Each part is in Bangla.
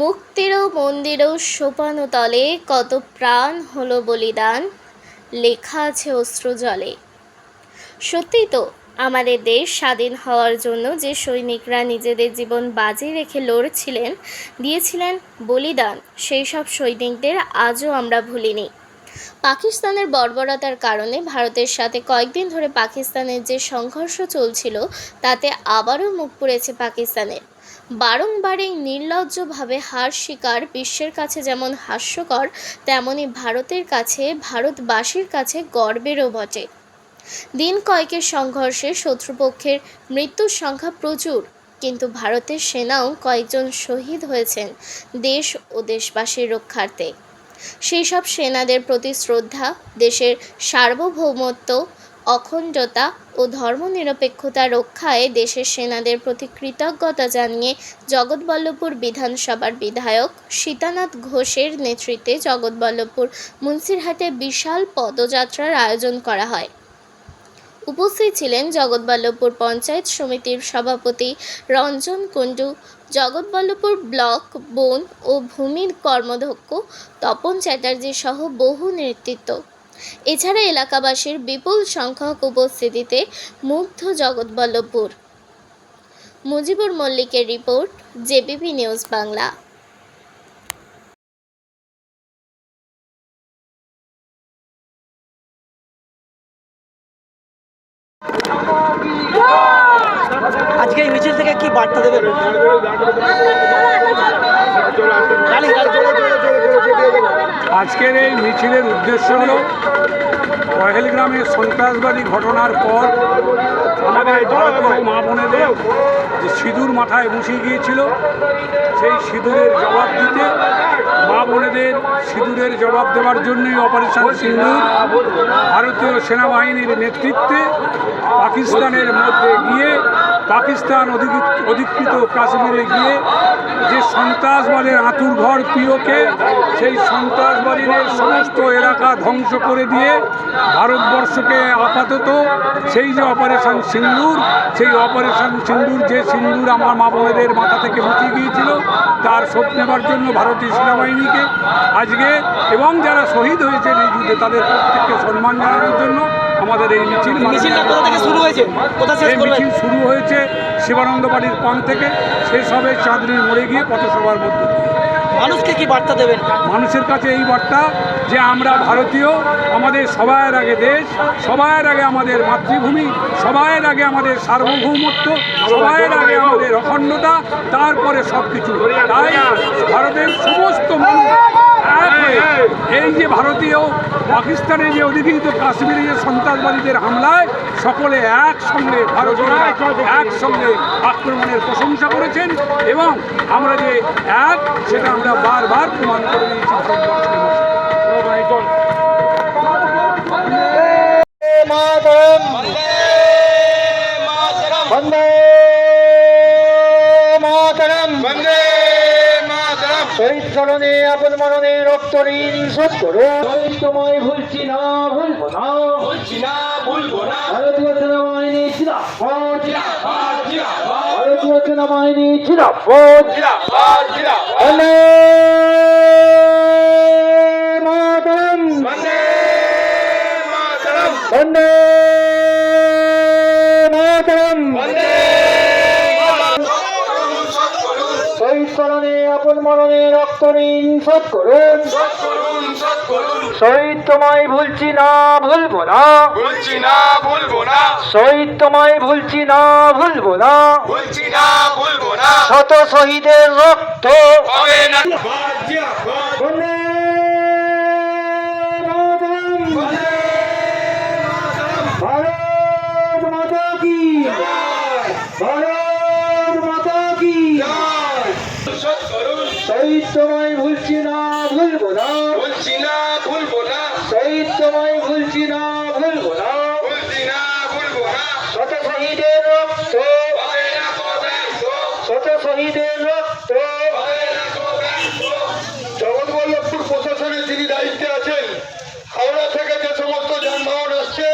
মুক্তিরও মন্দিরও সোপানো তলে কত প্রাণ হলো বলিদান, লেখা আছে অশ্রু জলে সত্যিই তো, আমাদের দেশ স্বাধীন হওয়ার জন্য যে সৈনিকরা নিজেদের জীবন বাজি রেখে লড়ছিলেন, দিয়েছিলেন বলিদান, সেই সব সৈনিকদের আজও আমরা ভুলিনি। পাকিস্তানের বর্বরতার কারণে ভারতের সাথে কয়েকদিন ধরে পাকিস্তানের যে সংঘর্ষ চলছিল, তাতে আবারও মুখ পুড়েছে পাকিস্তানের। বারংবার এই নির্লজ্জভাবে হার শিকার বিশ্বের কাছে যেমন হাস্যকর, তেমনি ভারতের কাছে, ভারতবাসীর কাছে গর্বেরও বটে। দিন কয়েকের সংঘর্ষে শত্রুপক্ষের মৃত্যুর সংখ্যা প্রচুর, কিন্তু ভারতের সেনাও কয়েকজন শহীদ হয়েছেন দেশ ও দেশবাসীর রক্ষার্থে। সেই সব সেনাদের প্রতি শ্রদ্ধা, দেশের সার্বভৌমত্ব অখণ্ডতা ও ধর্মনিরপেক্ষতা রক্ষায় দেশের সেনাদের প্রতি কৃতজ্ঞতা জানিয়ে জগৎবল্লভপুর বিধানসভার বিধায়ক সীতানাথ ঘোষের নেতৃত্বে জগৎবল্লভপুর মুন্সিরহাটে বিশাল পদযাত্রার আয়োজন করা হয়। উপস্থিত ছিলেন জগৎবল্লভপুর পঞ্চায়েত সমিতির সভাপতি রঞ্জন কুণ্ডু, জগৎবল্লভপুর ব্লক বন ও ভূমির কর্মধ্যক্ষ তপন চ্যাটার্জি সহ বহু নেতৃত্ব। এছাড়া এলাকাবাসীর বিপুল সংখ্যক উপস্থিতিতে মুগ্ধ জগৎবল্লভপুর মুজিবুর মল্লিকের রিপোর্ট জেবিপি নিউজ বাংলা আজকে এই মিছিল থেকে কি বার্তা দেবেন। আজকের এই মিছিলের উদ্দেশ্য হল পহেলগ্রামে সন্ত্রাসবাদী ঘটনার পর আমাদের ভারতীয় মা বোনেদের যে সিঁদুর মাথায় বসিয়ে গিয়েছিল, সেই সিঁদুরের জবাব দিতে, মা বোনেদের সিঁদুরের জবাব দেওয়ার জন্যই অপারেশন সিন্দুর ভারতীয় সেনাবাহিনীর নেতৃত্বে পাকিস্তানের মধ্যে গিয়ে, পাকিস্তান অধিকৃত কাশ্মীরে গিয়ে যে সন্ত্রাসবাদের আঁতুর ঘর পিওকে সেই সন্ত্রাসবাদীদের সমস্ত এলাকা ধ্বংস করে দিয়ে ভারতবর্ষকে আপাতত সেই যে অপারেশন সিন্দুর সেই অপারেশন সিন্দুর যে সিন্দুর আমার মা বোনেদের মাথা থেকে মুছে গিয়েছিল তার শোধ নেবার জন্য ভারতীয় সেনাবাহিনীকে আজকে এবং যারা শহীদ হয়েছেন এই যুদ্ধে তাদের প্রত্যেককে সম্মান জানানোর জন্য আমাদের এই মিছিল মিছিলটা কোথা থেকে শুরু হয়েছে কোথা শেষ মিছিল শুরু হয়েছে শিবানন্দ বাড়ির পান থেকে শেষ হবে চাঁদনির মোড়ে গিয়ে পথসভার মধ্যে দিয়ে। মানুষকে কি বার্তা দেবেন? মানুষের কাছে এই বার্তা যে আমরা ভারতীয়, আমাদের সবার আগে দেশ, সবার আগে আমাদের মাতৃভূমি, সবার আগে আমাদের সার্বভৌমত্ব সবাইয়ের আগে আমাদের অখণ্ডতা, তারপরে সব কিছু তাই ভারতের সমস্ত মানুষ এক হয়ে এই যে ভারতীয় পাকিস্তানের যে অধিকৃত কাশ্মীরে যে সন্ত্রাসবাদীদের হামলায় সকলে একসঙ্গে ভারতীয়রা একসঙ্গে আক্রমণের প্রশংসা করেছেন এবং আমরা যে এক সেটা আমরা বারবার প্রমাণ করে দিয়েছি। বন্দে মাতরম। বন্দে শহীদ স্মরণে আপন মরণে রক্ত ঋণ শোধ করো। তোমায় ভুলছি না ভুলবো না। ভুলছি না ভুলবো না। ভারতীয় সেনাবাহিনী জিন্দাবাদ ভারতীয় সেনাবাহিনী জিন্দাবাদ বন্দে মাতরম বন্দে বন্দে মাতরম শহীদ স্মরণে আপন মরণে রক্ত ঋণ শোধ করুন। শহীদ তোমায় ভুলছি না ভুলবো না। ভুলছি না ভুলবো না। শহীদ তোমায় ভুলছি না ভুলবো না। ভুলছি না ভুলবো না। শত শহীদের রক্ত। হবে না বন্দে মাতরম ভারত মাতা কি ভারত মাতা কি শোধ করুন শহীদ তোমায় ভুলছি না ভুলবো না। ভুলছি না ভুলবো না। শহীদ তোমায় ভুলছি না ভুলবো না। ভুলছি না ভুলবো না। শত শহীদের রক্ত। শত শহীদের রক্ত জগৎবল্লভপুর প্রশাসনের যিনি দায়িত্বে আছেন হাওড়া থেকে যে সমস্ত যানবাহন আসছে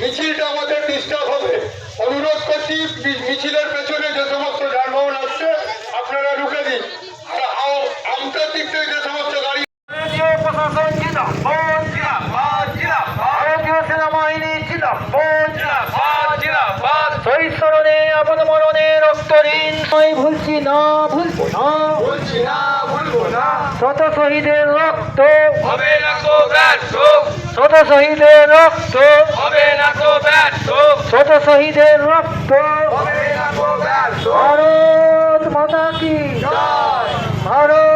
মিছিলটা আমাদের ডিস্টার্ব হবে। অনুরোধ করছি মিছিলের পেছনে যে সমস্ত যানবাহন আসছে আপনারা রুখে দিন আর হাও- উত্তর দিক থেকে যে সমস্ত গাড়ি ভারতীয় প্রশাসন জিন্দাবাদ জিন্দাবাদ জিন্দাবাদ ভারতীয় সেনাবাহিনী জিন্দাবাদ জিন্দাবাদ জিন্দাবাদ শহীদ স্মরণে আপন মরণে রক্ত ঋণ ভুলছি না ভুলবো না। বলছি না ভুলবো না। শত শহীদের রক্ত। হবে না তো ব্যর্থ। শত শহীদের রক্ত। হবে না কো ব্যর্থ। শত শহীদের রক্ত। হবে না কো ব্যর্থ। ভারত মাতা কি ভারত মাতা কি ভারত